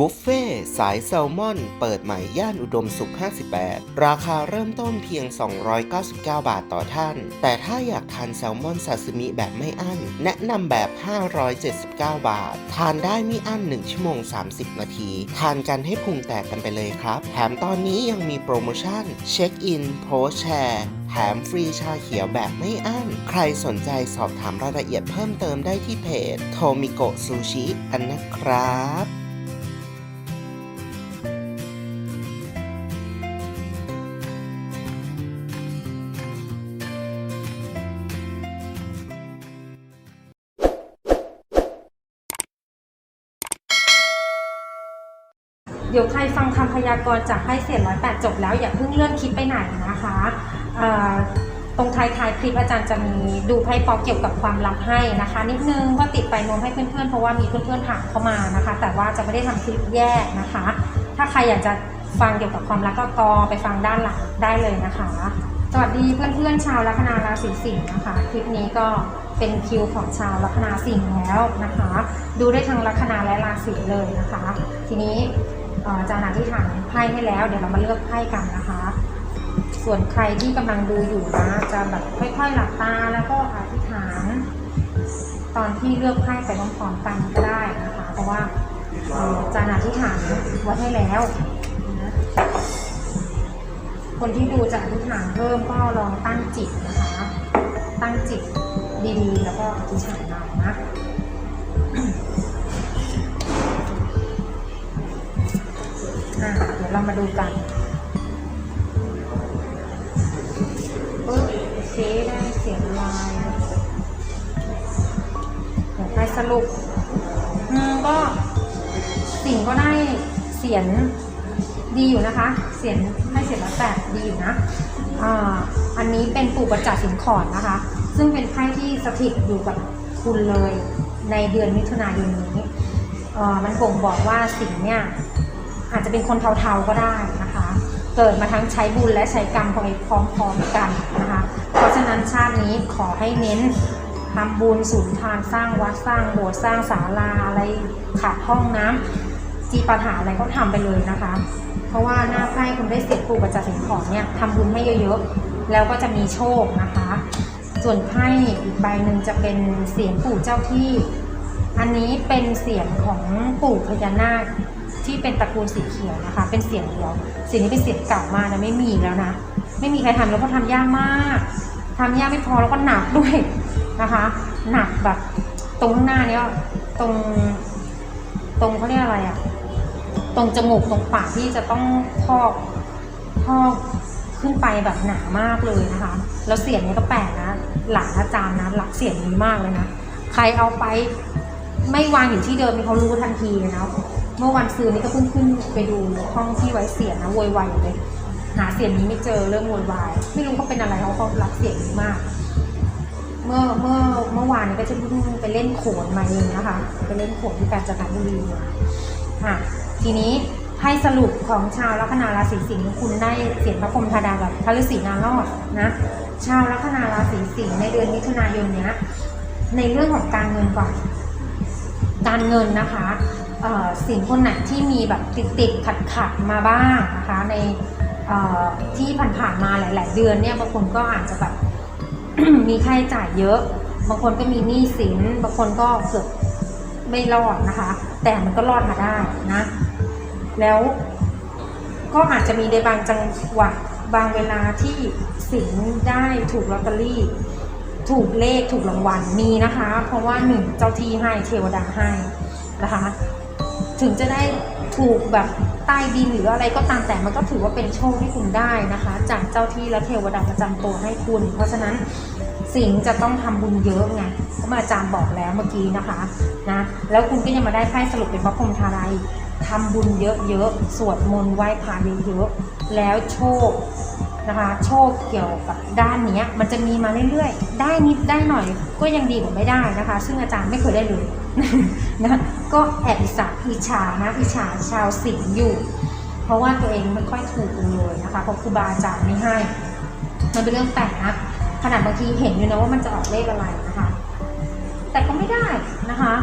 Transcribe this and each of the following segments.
บุฟเฟ่สายแซลมอน เปิดใหม่ย่านอุดมสุข 58 ราคาเริ่มต้นเพียง 299 บาทต่อท่าน แต่ถ้าอยากทานแซลมอนซาซิมิแบบไม่อั้น แนะนำแบบ 579 บาท ทานได้ไม่อั้น 1 ชั่วโมง 30 นาที ทานกันให้พุงแตกกันไปเลยครับ แถมตอนนี้ยังมีโปรโมชั่น เช็คอิน โพสแชร์แถมฟรีชาเขียวแบบไม่อั้น ใครสนใจสอบถามรายละเอียดเพิ่มเติมได้ที่เพจโทมิโกะซูชิกันนะครับ เดี๋ยวใครฟังคำพยากรณ์จากให้เสียร้อยแปดจบแล้ว อย่าเพิ่งเลื่อนคลิปไปไหนนะคะเอ่อตรงท้ายคลิปอาจารย์จะมีดูไพ่ปอกเกี่ยวกับความรักให้นะคะ นิดนึงก็ติดไปนวมให้เพื่อนๆ เพราะว่ามีเพื่อนๆถามเข้ามานะคะ แต่ว่าจะไม่ได้ทำคลิปแยกนะคะ ถ้าใครอยากจะฟังเกี่ยวกับความรักก็กอไปฟังด้านหลังได้เลยนะคะ สวัสดีเพื่อนๆชาวลัคนาราศีสิงห์นะคะ คลิปนี้ก็เป็นคิวของชาวลัคนาสิงห์แล้วนะคะ ดูได้ทั้งลัคนาและราศีเลยนะคะ ทีนี้ อาจารย์อธิษฐานไพ่ให้แล้ว เดี๋ยวเรามาเลือกไพ่กันนะคะ ส่วนใครที่กำลังดูอยู่นะจะแบบค่อยๆหลับตาแล้วก็อธิษฐาน ตอนที่เลือกไพ่ไปพร้อมๆกันก็ได้นะคะ เพราะว่าอาจารย์อธิษฐานไว้ให้แล้วคนที่ดูจะอธิษฐานเพิ่มก็ลองตั้งจิตนะคะ ตั้งจิตดีๆแล้วก็อธิษฐานเอานะ อะเดี๋ยวเรามาดูกันปึ๊บโอเคได้เสียงลายเดี๋ยวไปสรุปอืมก็สิ่งก็ได้เสียงดีอยู่นะคะ เสียงให้เสียงละแปดดีอยู่นะอ่าอันนี้เป็นปู่ประจักษ์สิงขอนนะคะ ซึ่งเป็นไพ่ที่สถิตอยู่กับคุณเลยในเดือนมิถุนายนนี้อ่อมันบ่งบอกว่าสิ่งเนี่ย อาจจะเป็นคนเทาๆก็ได้นะคะ เกิดมาทั้งใช้บุญและใช้กรรมไปพร้อมๆกันนะคะ เพราะฉะนั้นชาตินี้ขอให้เน้นทำบุญสูนทานสร้างวัดสร้างโบสถ์สร้างศาลาอะไรขาดห้องน้ำจีปัญหาอะไรก็ทำไปเลยนะคะ เพราะว่าหน้าไพ่คุณได้เสียปู่ประจักษ์สิงขอนเนี่ยทำบุญให้เยอะๆ แล้วก็จะมีโชคนะคะ ส่วนไพ่อีกใบหนึ่งจะเป็นเสียงปู่เจ้าที่ อันนี้เป็นเสียงของปู่พญานาค ที่เป็นตระกูลสีเขียวนะคะ เป็นเสียงเดียวเสียงนี้เป็นเสียงเก่ามากนะไม่มีแล้วนะ ไม่มีใครทำแล้วเพราะทำยากมากทำยากไม่พอแล้วก็หนักด้วยนะคะ หนักแบบตรงข้างหน้าเนี้ยตรงตรงเขาเรียกอะไรอะตรงจมูกตรงปากที่จะต้องพอกพอกขึ้นไปแบบหนามากเลยนะคะ แล้วเสียงนี้ก็แปลกนะ หลังอาจารย์นะหลักเสียงนี้มากเลยนะ ใครเอาไปไม่วางอยู่ที่เดิมนี่เขารู้ทันทีเลยนะ เมื่อวันซื้อนี่ก็เพิ่งขึ้นไปดูห้องที่ไว้เสียงนะโวยวายอยู่เลย หาเสียงนี้ไม่เจอเรื่องโวยวายไม่รู้เขาเป็นอะไรเขาเขารักเสียงนี้มาก เมื่อเมื่อเมื่อวานนี้ก็จะเพิ่งไปเล่นโขนมาเองนะคะไปเล่นโขนที่กาญจนบุรีมาอะทีนี้ให้สรุปของชาวลัคนาราศีสิงห์คุณได้เสียงพระพรมธาดากับพระฤาษีนารอดนะชาวลัคนาราศีสิงห์ในเดือนมิถุนายนเนี้ยในเรื่องของการเงินก่อน การเงินนะคะ สิ่งคนไหนที่มีแบบติดติดขัดขัดๆมาบ้างนะคะในที่ผ่านๆมาหลาย ๆ เดือนเนี่ยบางคนก็อาจจะแบบมีค่าใช้จ่ายเยอะ บางคนก็มีหนี้สิน บางคนก็เกือบไม่รอดนะคะ แต่มันก็รอดมาได้นะ แล้วก็อาจจะมีในบางจังหวะบางเวลาที่สิงได้ถูกลอตเตอรี่ ถูกเลขถูกรางวัลมีนะคะ เพราะว่าหนึ่งเจ้าที่ให้เทวดาให้นะคะ ถึงจะได้ถูกแบบใต้ดินหรืออะไรก็ตามแต่มันก็ถือว่าเป็นโชคที่คุณได้นะคะ จากเจ้าที่และเทวดาประจำตัวให้คุณ เพราะฉะนั้นสิงจะต้องทำบุญเยอะไงเพราะอาจารย์บอกแล้วเมื่อกี้นะคะนะแล้วคุณก็ยังมาได้ไพ่สรุปเป็นพระพรหมทาราย ทำบุญเยอะๆ สวดมนต์ไหว้พระเยอะๆ แล้วโชคนะคะ โชคเกี่ยวกับด้านนี้มันจะมีมาเรื่อยๆ ได้นิดได้หน่อยก็ยังดีกว่าไม่ได้นะคะ ซึ่งอาจารย์ไม่เคยได้เลยนะก็แอบอิจฉาอิจฉานะอิจฉาชาวสิงห์อยู่ เพราะว่าตัวเองไม่ค่อยถูกเลยนะคะเพราะครูบาอาจารย์ไม่ให้ มันเป็นเรื่องแปลกนะขนาดบางทีเห็นอยู่นะว่ามันจะออกเลขอะไรนะคะ แต่ก็ไม่ได้นะคะ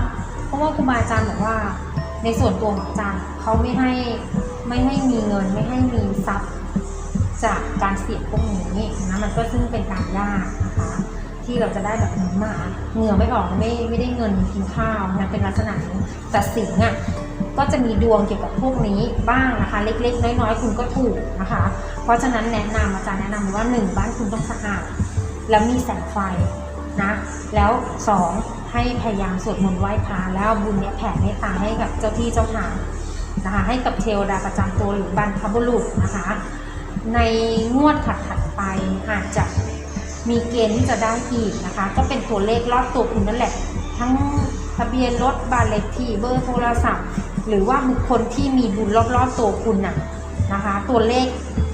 เพราะว่าครูบาอาจารย์บอกว่า ในส่วนตัวของอาจารย์เขาไม่ให้ไม่ให้มีเงินไม่ให้มีทรัพย์จากการเสี่ยงพวกนี้นะมันก็ซึ่งเป็นการยากนะคะที่เราจะได้แบบนี้มาเหงื่อไม่ออกไม่ไม่ได้เงินกินข้าวนะเป็นลักษณะนี้แต่สิงห์อะก็จะมีดวงเกี่ยวกับพวกนี้บ้างนะคะ เล็กๆ น้อยๆ คุณก็ถูกนะคะ เพราะฉะนั้นแนะนำอาจารย์แนะนำว่าหนึ่งบ้านคุณต้องสะอาด แล้วมีแสงไฟนะ แล้วสอง ให้พยายามสวดมนต์ไหว้พระแล้วบุญเนี้ยแผ่เมตตาให้กับเจ้าที่เจ้าทางนะคะให้กับเทวดาประจำตัวหรือบรรพบุรุษนะคะ ในงวดถัดๆไปอาจจะมีเกณฑ์ที่จะได้อีกนะคะ ก็เป็นตัวเลขรอบตัวคุณนั่นแหละ ทั้งทะเบียนรถบ้านเลขที่เบอร์โทรศัพท์ หรือว่าบุคคลที่มีบุญรอบๆตัวคุณน่ะนะคะ ตัวเลข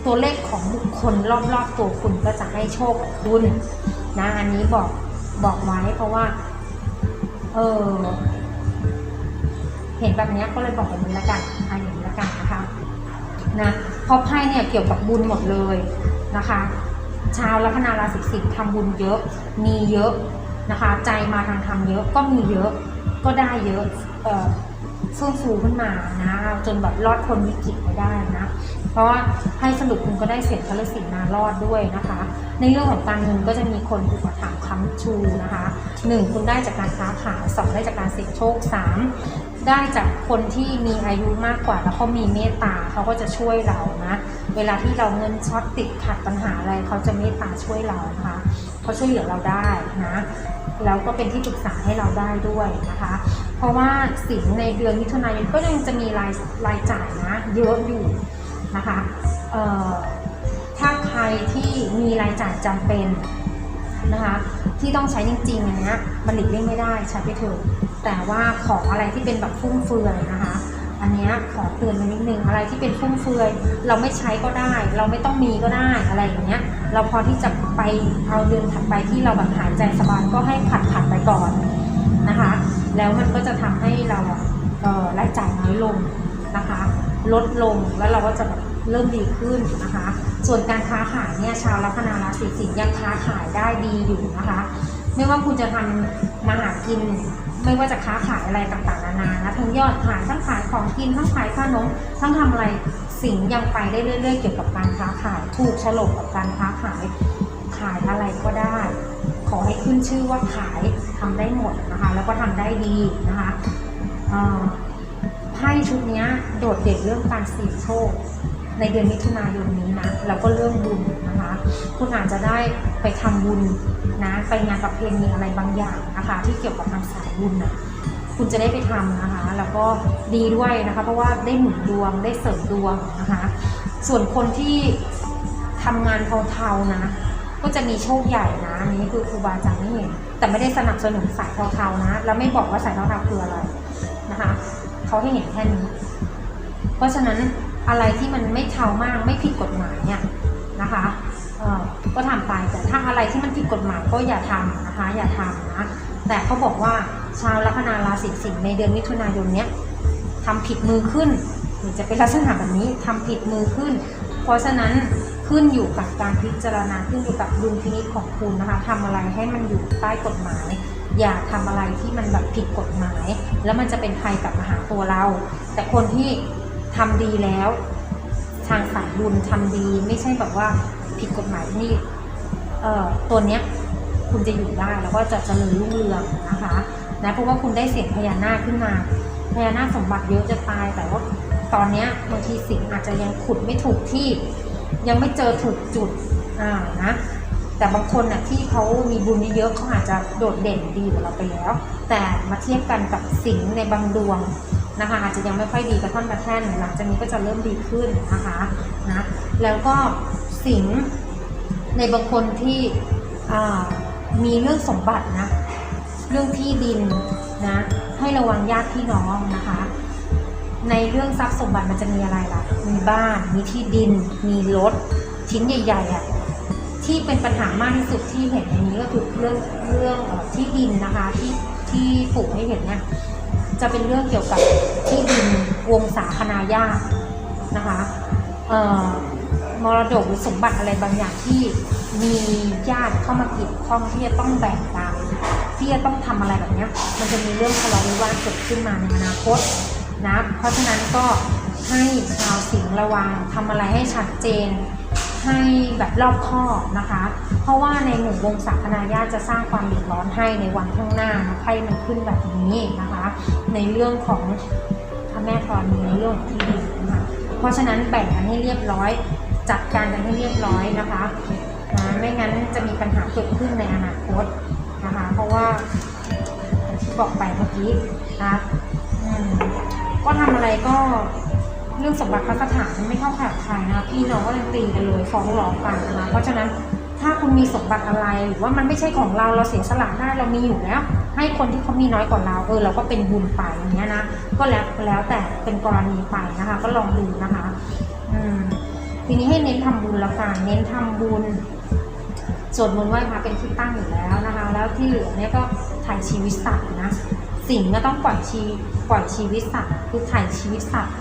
ตัวเลขของบุคคลรอบๆตัวคุณก็จะให้โชคกับคุณนะอันนี้บอกบอกไว้เพราะว่า เออ เห็นแบบนี้ก็เลยบอกแบบนี้ละกันอะอย่างนี้ละกันนะคะนะเพราะไพ่เนี่ยเกี่ยวกับบุญหมดเลยนะคะชาวลัคนาราศีสิงห์ทำบุญเยอะ มีเยอะนะคะ ใจมาทางธรรมเยอะก็มีเยอะก็ได้เยอะเอ่อเฟื่องฟูขึ้นมานะจนแบบรอดพ้นวิกฤตไปได้นะ เพราะว่าให้สรุปคุณก็ได้เสียงพระฤาษีมารอดด้วยนะคะ ในเรื่องของการเงินก็จะมีคนอุปถัมภ์ค้ำชูนะคะหนึ่งคุณได้จากการค้าขายสองได้จากการเสี่ยงโชคสามได้จากคนที่มีอายุมากกว่าแล้วเขามีเมตตาเขาก็จะช่วยเรานะ เวลาที่เราเงินช็อตติดขัดปัญหาอะไรเขาจะเมตตาช่วยเรานะคะเขาช่วยเหลือเราได้นะแล้วก็เป็นที่ปรึกษาให้เราได้ด้วยนะคะ เพราะว่าสิงในเดือนมิถุนายนก็ยังจะมีรายรายจ่ายนะ เยอะอยู่นะคะ เอ่อ รที่มีรายจ่ายจำเป็นนะคะที่ต้องใช้จริงๆอันเนี้ยมันหลีกเลี่ยงไม่ได้ใช้ไปเถอะแต่ว่าของอะไรที่เป็นแบบฟุ่มเฟือยนะคะอันนี้ขอเตือนไว้นิดนึงอะไรที่เป็นฟุ่มเฟือย เราไม่ใช้ก็ได้ เราไม่ต้องมีก็ได้อะไรอย่างเงี้ย เราพอที่จะไปเอาเดือนถัดไปที่เราแบบหายใจสบายก็ให้ผัดผัดไปก่อนนะคะ แล้วมันก็จะทำให้เราเออรายจ่ายน้อยลงนะคะ ลดลงแล้วเราก็จะแบบเริ่มดีขึ้นนะคะ ส่วนการค้าขายเนี่ยชาวลัคนาราศีสิงห์ยังค้าขายได้ดีอยู่นะคะ ไม่ว่าคุณจะทำมาหากิน ไม่ว่าจะค้าขายอะไรต่างๆนานานะทั้งยอดขายทั้งขายของกินทั้งขายขนมทั้งทำอะไรสิ่งยังไปได้เรื่อยๆเกี่ยวกับการค้าขายถูกฉลกกับการค้าขายขายอะไรก็ได้ ขอให้ขึ้นชื่อว่าขายทำได้หมดนะคะ แล้วก็ทำได้ดีนะคะไพ่ชุดนี้โดดเด่นเรื่องการเสี่ยงโชค ในเดือนมิถุนายนนี้นะแล้วก็เรื่องบุญนะคะ คุณอาจจะได้ไปทำบุญนะไปงานประเพณีอะไรบางอย่างนะคะ ที่เกี่ยวกับทางสายบุญนะคุณจะได้ไปทำนะคะ แล้วก็ดีด้วยนะคะ เพราะว่าได้หนุนดวงได้เสริมดวงนะคะ ส่วนคนที่ทำงานเทาๆนะก็จะมีโชคใหญ่นะอันนี้คือครูบาอาจารย์ไม่เห็นแต่ไม่ได้สนับสนุนสายเทาๆนะ แล้วไม่บอกว่าสายเทาๆคืออะไรนะคะเขาให้เห็นแค่นี้ เพราะฉะนั้น อะไรที่มันไม่เทามากไม่ผิดกฎหมายเนี่ยนะคะก็ทำไปแต่ถ้าอะไรที่มันผิดกฎหมายก็อย่าทำนะคะอย่าทำนะแต่เขาบอกว่าชาวลัคนาราศีสิงห์ในเดือนมิถุนายนเนี้ยทำผิดมือขึ้นหรือจะเป็นลักษณะแบบนี้ทำผิดมือขึ้น เพราะฉะนั้นขึ้นอยู่กับการพิจารณาขึ้นอยู่กับดุลพินิจของคุณนะคะทำอะไรให้มันอยู่ใต้กฎหมาย อย่าทำอะไรที่มันแบบผิดกฎหมาย แล้วมันจะเป็นภัยกลับมาหาตัวเรา แต่คนที่ ทำดีแล้ว ทางสายบุญทำดี ไม่ใช่แบบว่าผิดกฎหมายที่เอ่อตัวเนี้ยคุณจะอยู่ได้แล้วก็จะเจริญรุ่งเรืองนะคะนะเพราะว่าคุณได้เสียงพญานาคขึ้นมาพญานาคสมบัติเยอะจะตายแต่ว่าตอนเนี้ยบางทีสิ่งอาจจะยังขุดไม่ถูกที่ ยังไม่เจอถูกจุดอ่านะแต่บางคนน่ะที่เขามีบุญเยอะเขาอาจจะโดดเด่นดีกว่าเราไปแล้ว แต่มาเทียบกันกับสิงห์ในบางดวง นะคะอาจจะยังไม่ค่อยดีกระท่อนกระแท่นหลังจากนี้ก็จะเริ่มดีขึ้นนะคะนะแล้วก็สิงในบางคนที่มีเรื่องสมบัตินะเรื่องที่ดินนะให้ระวังญาติพี่น้องนะคะ ในเรื่องทรัพย์สมบัติมันจะมีอะไรล่ะ มีบ้าน มีที่ดิน มีรถชิ้นใหญ่ๆอะที่เป็นปัญหามากที่สุดที่เห็นในนี้ก็คือเรื่องเรื่องที่ดินนะคะที่ที่ปลูกให้เห็นเนี่ย จะเป็นเรื่องเกี่ยวกับที่ดินวงศาคณาญาตินะคะเอ่อมรดกหรือสมบัติอะไรบางอย่างที่มีญาติเข้ามาเกี่ยวข้องที่จะต้องแบ่งกันที่จะต้องทำอะไรแบบเนี้ยมันจะมีเรื่องทะเลาะวิวาทเกิดขึ้นมาในอนาคตนะเพราะฉะนั้นก็ให้ชาวสิงห์ระวังทำอะไรให้ชัดเจน ให้แบบรอบคอบนะคะ เพราะว่าในหมู่วงศาคณาญาจะสร้างความเดือดร้อนให้ในวันข้างหน้าไพ่มันขึ้นแบบนี้นะคะ ในเรื่องของพระแม่ธรณีในเรื่องของที่ดินนะคะเพราะฉะนั้นแบ่งกันให้เรียบร้อย จัดการกันให้เรียบร้อยนะคะนะไม่งั้นจะมีปัญหาเกิดขึ้นในอนาคตนะคะ เพราะว่าที่บอกไปเมื่อกี้นะก็ทำอะไรก็ เรื่องสมบัติพระสถาไม่เข้าข่ายใครนะพี่น้องก็ยังตีกันเลยฟ้องร้องกันนะคะเพราะฉะนั้นถ้าคุณมีสมบัติอะไรหรือว่ามันไม่ใช่ของเราเราเสียสละได้เรามีอยู่แล้ว ให้คนที่เขามีน้อยกว่าเราเออเราก็เป็นบุญไปอย่างเงี้ยนะก็แล้วแล้วแต่เป็นกรณีไปนะคะ ก็ลองดูนะคะอืมทีนี้ให้เน้นทำบุญละกันเน้นทำบุญสวดมนต์ไหว้พระเป็นที่ตั้งอยู่แล้วนะคะ แล้วที่เหลือเนี่ยก็ถ่ายชีวิตสัตว์นะสิ่งก็ต้องปล่อยชีปล่อยชีวิตสัตว์คือถ่ายชีวิตสัตว์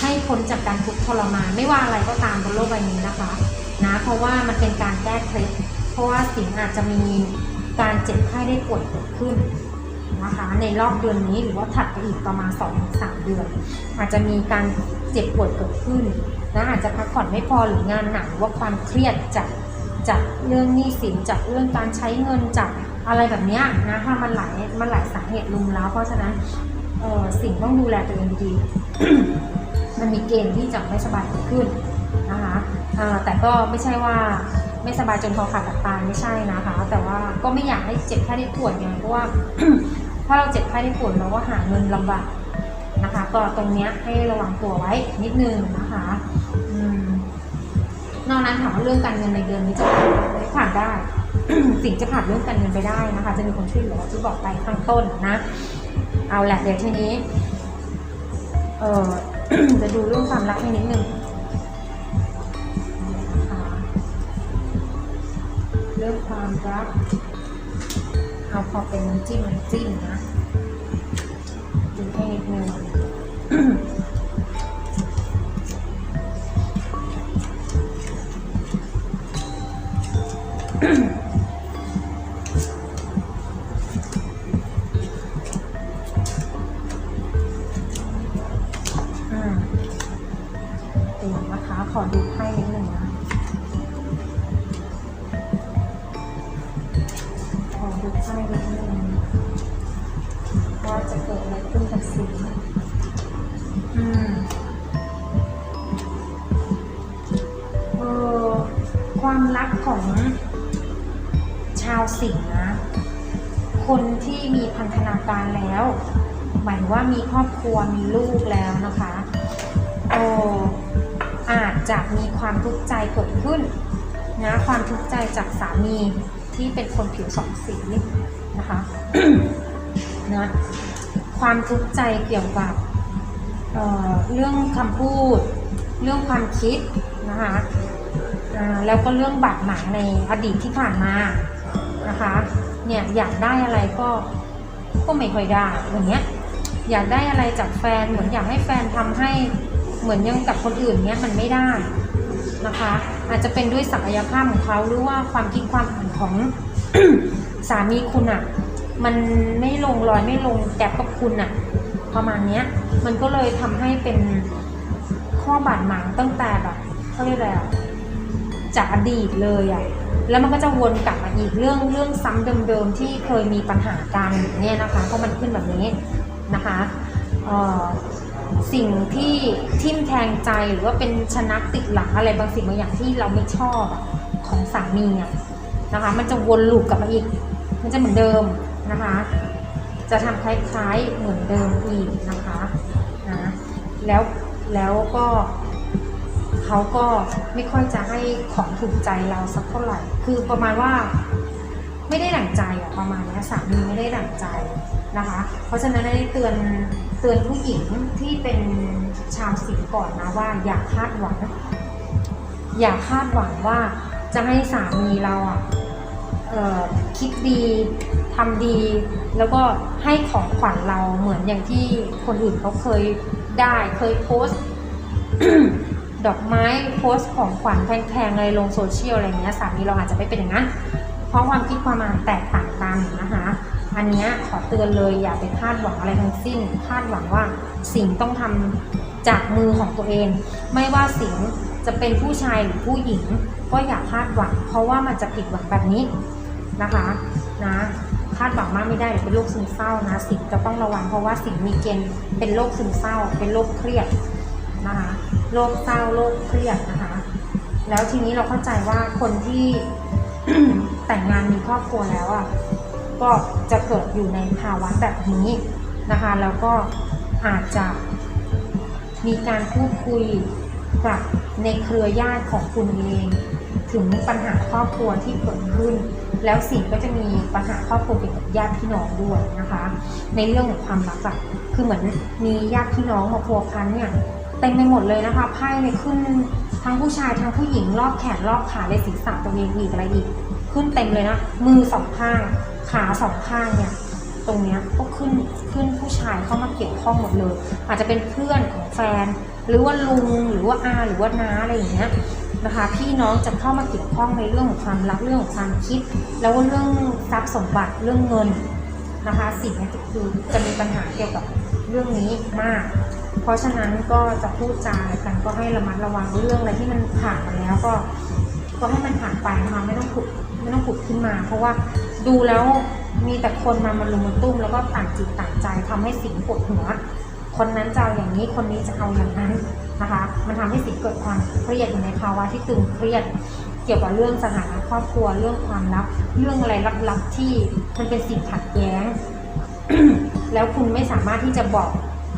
ให้พ้นจากการทุกข์ทรมานไม่ว่าอะไรก็ตามบนโลกใบนี้นะคะนะเพราะว่ามันเป็นการแก้เคล็ดเพราะว่าสิ่งอาจจะมีการเจ็บไข้ได้ป่วยเกิดขึ้นนะคะในรอบเดือนนี้หรือว่าถัดไปอีกประมาณ2-3 เดือน อาจจะมีการเจ็บปวยเกิดขึ้นนะอาจจะพักผ่อนไม่พอหรืองานหนักว่าความเครียดจากจากเรื่องหนี้สินจากเรื่องการใช้เงินจากอะไรแบบนี้นะถ้ามันหลายมันหลายสาเหตุรุมแล้ว เพราะฉะนั้นเออสิ่งต้องดูแลตัวเองดีๆ มันมีเกณฑ์ที่จะไม่สบายเกิดขึ้นนะคะแต่ก็ไม่ใช่ว่าไม่สบายจนคอขาดตายไม่ใช่นะคะ แต่ว่าก็ไม่อยากให้เจ็บแค่ได้ป่วยไงเพราะว่าถ้าเราเจ็บแค่ได้ป่วยเราก็หาเงินลำบากนะคะ ก็ตรงเนี้ยให้ระวังตัวไว้นิดนึงนะคะอนอกนั้นถามว่าเรื่องการเงินในเดือนนี้จะผ่านไหมผ่านได้สิ่งจะผ่านเรื่องการเงินไปได้นะคะ จะมีคนช่วยเหลือที่บอกไปข้างต้นนะ เอาแหละเดี๋ยวทีนี้ เออ จะดูเรื่องความรักให้นิดนึงนะคะเรื่องความรักเอาพอเป็นน้ำจิ้มน้ำจิ้มนะดูให้นิดนึง ชาวสิงห์นะ คนที่มีพันธนาการแล้ว หมายว่ามีครอบครัวมีลูกแล้วนะคะโออาจจะมีความทุกข์ใจเกิดขึ้นนะความทุกข์ใจจากสามีที่เป็นคนผิวสองสีนะคะนะความทุกข์ใจเกี่ยวกับเเรื่องคำพูด เรื่องความคิดนะคะแล้วก็เรื่องบาดหมางในอดีตที่ผ่านมา นะคะ เนี่ยอยากได้อะไรก็ก็ไม่ค่อยได้อย่างเงี้ย อยากได้อะไรจากแฟนเหมือนอยากให้แฟนทำให้เหมือนยังกับคนอื่นเนี้ยมันไม่ได้นะคะ อาจจะเป็นด้วยศักยภาพของเขาหรือว่าความคิดความอ่านของสามีคุณอะ่ะ มันไม่ลงรอยไม่ลงแกบกับคุณอะ่ะ ประมาณเนี้ย มันก็เลยทำให้เป็นข้อบาดหมางตั้งแต่แบบเขาเรียกอะไรอะจากอดีตเลยอะ่ะ แล้วมันก็จะวนกลับมาอีกเรื่องเรื่องซ้ำเดิมๆที่เคยมีปัญหากันเนี่ยนะคะเพราะมันขึ้นแบบนี้นะคะสิ่งที่ทิ่มแทงใจหรือว่าเป็นชนักติดหลังอะไรบางสิ่งบางอย่างที่เราไม่ชอบของสามีอะนะคะ มันจะวนลูปกลับมาอีก มันจะเหมือนเดิมนะคะ จะทำคล้ายๆเหมือนเดิมอีกนะคะนะแล้วแล้วก็ เขาก็ไม่ค่อยจะให้ของถูกใจเราสักเท่าไหร่ คือประมาณว่าไม่ได้ดั่งใจอะประมาณนี้สามีไม่ได้ดั่งใจนะคะ เพราะฉะนั้นได้เตือนเตือนผู้หญิงที่เป็นชาวสิงห์ก่อนนะว่าอย่าคาดหวัง อย่าคาดหวังว่าจะให้สามีเราอะคิดดีทำดี แล้วก็ให้ของขวัญเราเหมือนอย่างที่คนอื่นเขาเคยได้เคยโพสต์ ดอกไม้โพสต์ของขวัญแพงๆอะไรลงโซเชียลอะไรเงี้ยสามีเราอาจจะไม่เป็นอย่างนั้นเพราะความคิดความอ่านแตกต่างกันนะคะ อันเนี้ยขอเตือนเลยอย่าไปคาดหวังอะไรทั้งสิ้น คาดหวังว่าสิ่งต้องทำจากมือของตัวเอง ไม่ว่าสิ่งจะเป็นผู้ชายหรือผู้หญิง ก็อย่าคาดหวัง เพราะว่ามันจะผิดหวังแบบนี้นะคะนะคาดหวังมากไม่ได้เป็นโรคซึมเศร้านะ สิ่งจะต้องระวังเพราะว่าสิ่งมีเกณฑ์เป็นโรคซึมเศร้า เป็นโรคเครียดนะคะ โรคเศร้าโรคเครียดนะคะ แล้วทีนี้เราเข้าใจว่าคนที่แต่งงานมีครอบครัวแล้วอะก็จะเกิดอยู่ในภาวะแบบนี้นะคะ แล้วก็อาจจะมีการพูดคุยกับในเครือญาติของคุณเอง ถึงปัญหาครอบครัวที่เกิดขึ้น แล้วสิ่งก็จะมีปัญหาครอบครัวเกี่ยวกับญาติพี่น้องด้วยนะคะ ในเรื่องของความรักอะคือเหมือนมีญาติพี่น้องมาพัวพันเนี่ย เต็มไปหมดเลยนะคะไพ่เนี่ยขึ้นทั้งผู้ชายทั้งผู้หญิงรอบแขนรอบขาเลยศีรษะตัวเองอีกอะไรอีก ขึ้นเต็มเลยนะ มือสองข้าง ขาสองข้างเนี่ยตรงเนี้ยก็ขึ้นขึ้นผู้ชายเข้ามาเกี่ยวข้องหมดเลย อาจจะเป็นเพื่อนของแฟน หรือว่าลุงหรือว่าอาหรือว่าน้าอะไรอย่างเงี้ยนะคะพี่น้องจะเข้ามาเกี่ยวข้องในเรื่องของความรักเรื่องของความคิด แล้วก็เรื่องทรัพย์สมบัติเรื่องเงินนะคะสิ่งนี้คือจะมีปัญหาเกี่ยวกับ รื่องนี้มาก เพราะฉะนั้นก็จะพูดจาอะไรกันก็ให้ระมัดระวังเรื่องอะไรที่มันผ่านมาแล้วก็ ก็ให้มันผ่านไปนะคะไม่ต้องขุดไม่ต้องขุดขึ้นมา เพราะว่าดูแล้วมีแต่คนมามาลุมมาตุ้มแล้วก็ต่างจิตต่างใจทำให้สิ่งปวดหัว คนนั้นจะเอาอย่างนี้คนนี้จะเอาอย่างนั้นนะคะ มันทำให้สิ่งเกิดความเครียดอยู่ในภาวะที่ตึงเครียดเกี่ยวกับเรื่องสถานะครอบครัวเรื่องความลับ เรื่องอะไรลับๆที่มันเป็นสิ่งขัดแย้ง แล้วคุณไม่สามารถที่จะบอก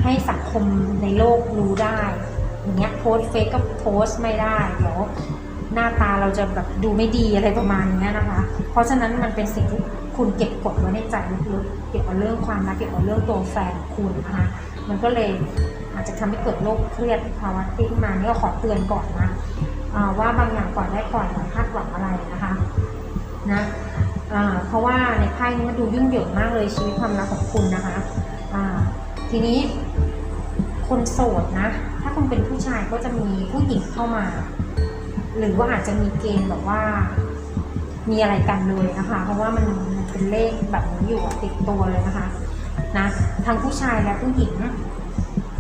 ให้สังคมในโลกรู้ได้อย่างเงี้ยโพสเฟซก็โพสไม่ได้เดี๋ยวหน้าตาเราจะแบบดูไม่ดีอะไรประมาณเนี้ยนะคะ เพราะฉะนั้นมันเป็นสิ่งที่คุณเก็บกดไว้ในใจลึกๆเกี่ยวกับเรื่องความรักเกี่ยวกับเรื่องตัวแฟนคุณนะคะมันก็เลยอาจจะทำให้เกิดโรคเครียดภาวะที่มานี่ก็ขอเตือนก่อนนะว่าบางอย่างก่อนได้ก่อนอย่าคาดหวังอะไรนะคะนะ เพราะว่าในไพ่นี้มันดูยุ่งเหยิงมากเลยชีวิตความรักของคุณนะคะทีนี้คนโสดนะ ถ้าคุณเป็นผู้ชายก็จะมีผู้หญิงเข้ามา หรือว่าอาจจะมีเกณฑ์แบบว่า มีอะไรกันเลยนะคะ เพราะว่ามันเป็นเลขแบบนี้อยู่ติดตัวเลยนะคะนะทั้งผู้ชายและผู้หญิง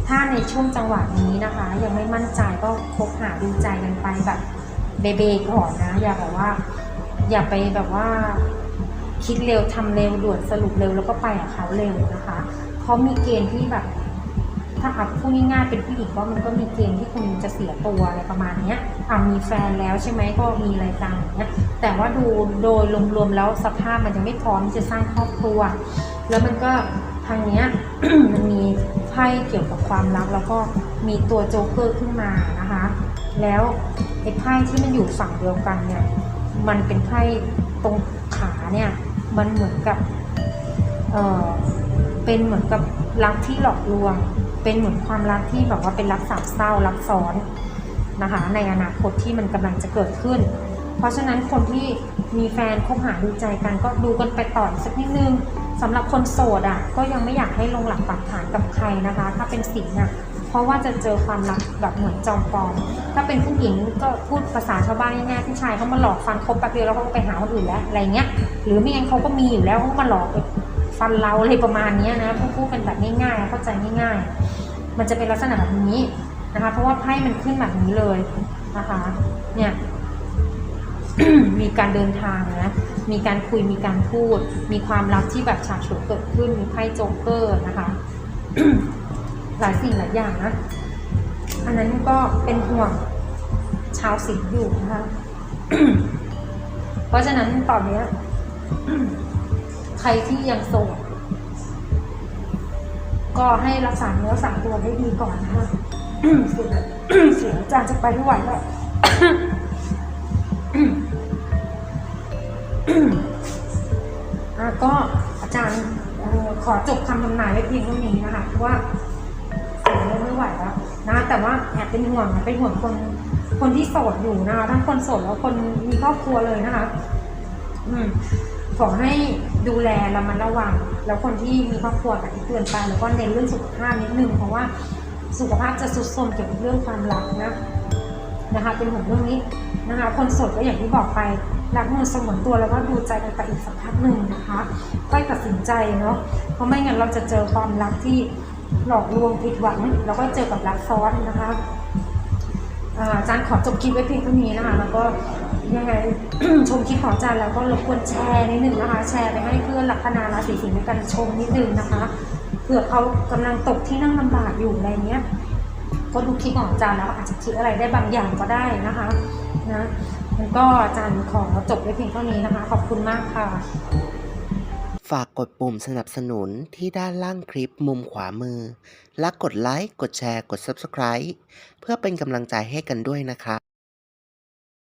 ถ้าในช่วงจังหวะนี้นะคะ ยังไม่มั่นใจก็คบหาดูใจกันไปแบบเบเบก่อนนะ อย่าแบบว่า อย่าไปแบบว่า คิดเร็วทำเร็วด่วนสรุปเร็วแล้วก็ไปกับเขาเร็วนะคะเพราะมีเกณฑ์ที่แบบ ถ้าเอาพูดง่ายๆเป็นผู้หญิงก็มันก็มีเกณฑ์ที่คุณจะเสียตัวอะไรประมาณเนี้ยอ่ามีแฟนแล้วใช่ไหมก็มีอะไรกันอย่างเงี้ยแต่ว่าดูโดยรวมๆแล้วสภาพมันยังไม่พร้อมที่จะสร้างครอบครัว แล้วมันก็ทางเนี้ยมันมีไพ่เกี่ยวกับความรักแล้วก็มีตัวโจ๊กเกอร์ขึ้นมานะคะ แล้วไอ้ไพ่ที่มันอยู่ฝั่งเดียวกันเนี่ยมันเป็นไพ่ตรงขาเนี่ย มันเหมือนกับเออเป็นเหมือนกับรักที่หลอกลวง เป็นเหมือนความรักที่แบบว่าเป็นรักสามเศร้ารักซ้อนนะคะ ในอนาคตที่มันกำลังจะเกิดขึ้น เพราะฉะนั้นคนที่มีแฟนคบหาดูใจกันก็ดูกันไปต่อสักนิดนึงสำหรับคนโสดอะก็ยังไม่อยากให้ลงหลักปักฐานกับใครนะคะ ถ้าเป็นสิงห์อะเพราะว่าจะเจอความรักแบบเหมือนจอมปลอม ถ้าเป็นผู้หญิงก็พูดภาษาชาวบ้านง่ายๆผู้ชายเขามาหลอกฟันคบแป๊บเดียวแล้วเขาก็ไปหาคนอื่นแล้วอะไรเงี้ย หรือไม่งั้นเขาก็มีอยู่แล้วเขาก็มาหลอกไปฟันเราอะไรประมาณนี้นะพูดพูดกันแบบง่ายๆเข้าใจง่ายๆ มันจะเป็นลักษณะแบบนี้นะคะ เพราะว่าไพ่มันขึ้นแบบนี้เลยนะคะ เนี่ยมีการเดินทางนะ มีการคุย มีการพูด มีความรักที่แบบฉาบฉวยเกิดขึ้น มีไพ่โจ๊กเกอร์นะคะ หลายสิ่งหลายอย่างนะ อันนั้นก็เป็นห่วงชาวสิงห์อยู่นะคะ เพราะฉะนั้นตอนเนี้ยใครที่ยังโสดก็ให้รักษาเนื้อรักษาตัวให้ดีก่อนนะคะเสียงอาจารย์จะไปไม่ไหวแล้วก็อาจารย์ขอจบคำทำนายไว้เพียงเท่านี้นะคะเพราะว่าเสียงไม่ไหวแล้ว นะแต่ว่าแอบเป็นห่วงเป็นห่วงคนคนที่โสดอยู่นะคะทั้งคนโสดแล้วคนมีครอบครัวเลยนะคะ อืมขอให้ดูแลระมัดระวัง แล้วคนที่มีครอบครัวแบบที่เตือนไปแล้วก็เน้นเรื่องสุขภาพนิดนึงเพราะว่าสุขภาพจะสุดโทรมเกี่ยวกับเรื่องความรักนะนะคะ เป็นห่วงเรื่องนี้นะคะ คนโสดก็อย่างที่บอกไปรักมือสมวนตัวแล้วก็ดูใจกันไปอีกสักพักหนึ่งนะคะค่อยตัดสินใจเนาะเพราะไม่งั้นเราจะเจอความรักที่ หลอกลวงผิดหวัง แล้วก็เจอกับรักซ้อนนะคะอาจารย์ขอจบคลิปไว้เพียงเท่านี้นะคะ แล้วก็ยังไงชมคลิปของอาจารย์แล้วก็รบกวนแชร์นิดนึงนะคะ แชร์ไปให้เพื่อนลัคนาราศีสิงห์ด้วยกันชมนิดนึงนะคะเผื่อเขากำลังตกที่นั่งลำบากอยู่อะไรเงี้ยก็ดูคลิปของอาจารย์แล้วอาจจะคิดอะไรได้บางอย่างก็ได้นะคะนะมันก็อาจารย์ขอจบไว้เพียงเท่านี้นะคะ ขอบคุณมากค่ะ ฝากกดปุ่มสนับสนุนที่ด้านล่างคลิปมุมขวามือ และกดไลค์ กดแชร์ กด Subscribe เพื่อเป็นกำลังใจให้กันด้วยนะครับ